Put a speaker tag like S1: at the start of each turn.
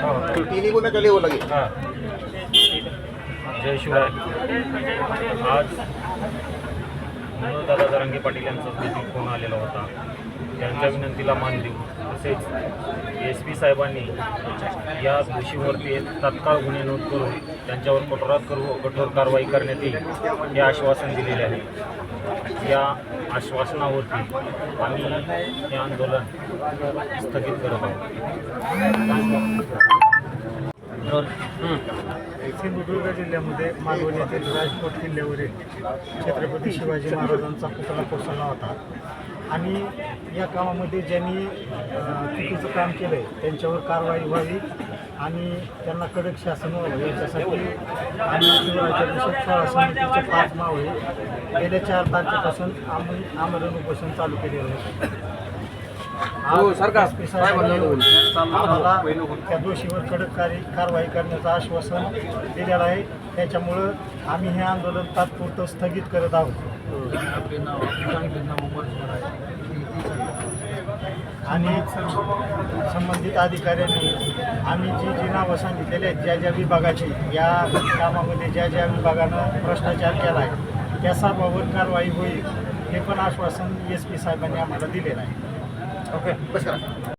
S1: तो तीनों को मैं वो लगे
S2: जय शिवराय. आज दादा जरांगे पाटील यांचा देखील फोन आलेला होता. त्यांच्या विनंतीला मान देऊ. तसेच एस पी साहेबांनी या दोषीवरती तात्काळ गुन्हे नोंद करून त्यांच्यावर कठोरात करू कठोर कारवाई करण्यात येईल हे आश्वासन दिलेले आहे. या आश्वासनावरती आम्ही हे आंदोलन स्थगित करत आहोत.
S3: सिंधुदुर्ग जिल्ह्यामध्ये मालवण येथील राजकोट किल्ल्यावरील छत्रपती शिवाजी महाराजांचा पुतळा कोसळला होता. आणि या कामामध्ये ज्यांनी चुकीचं काम केलं आहे त्यांच्यावर कारवाई व्हावी आणि त्यांना कडक शासन व्हावं याच्यासाठी आणि शिवराज्याभिषेक समितीचे पाच मावळे गेल्या चार तारखेपासून आम्ही आमरण उपोषण चालू केलेलं आहे.
S1: हो, सरकार.
S3: त्या दोषीवर कडक कारवाई करण्याचं आश्वासन दिलेलं आहे. त्याच्यामुळं आम्ही हे आंदोलन तात्पुरतं स्थगित करत आहोत. आणि संबंधित अधिकाऱ्यांनी आम्ही जी जी नावं सांगितलेली आहेत ज्या ज्या विभागाची या कामामध्ये ज्या ज्या विभागानं भ्रष्टाचार केला आहे त्या सर्वावर कारवाई होईल हे पण आश्वासन एस पी साहेबांनी आम्हाला दिलेलं आहे.
S1: बस करा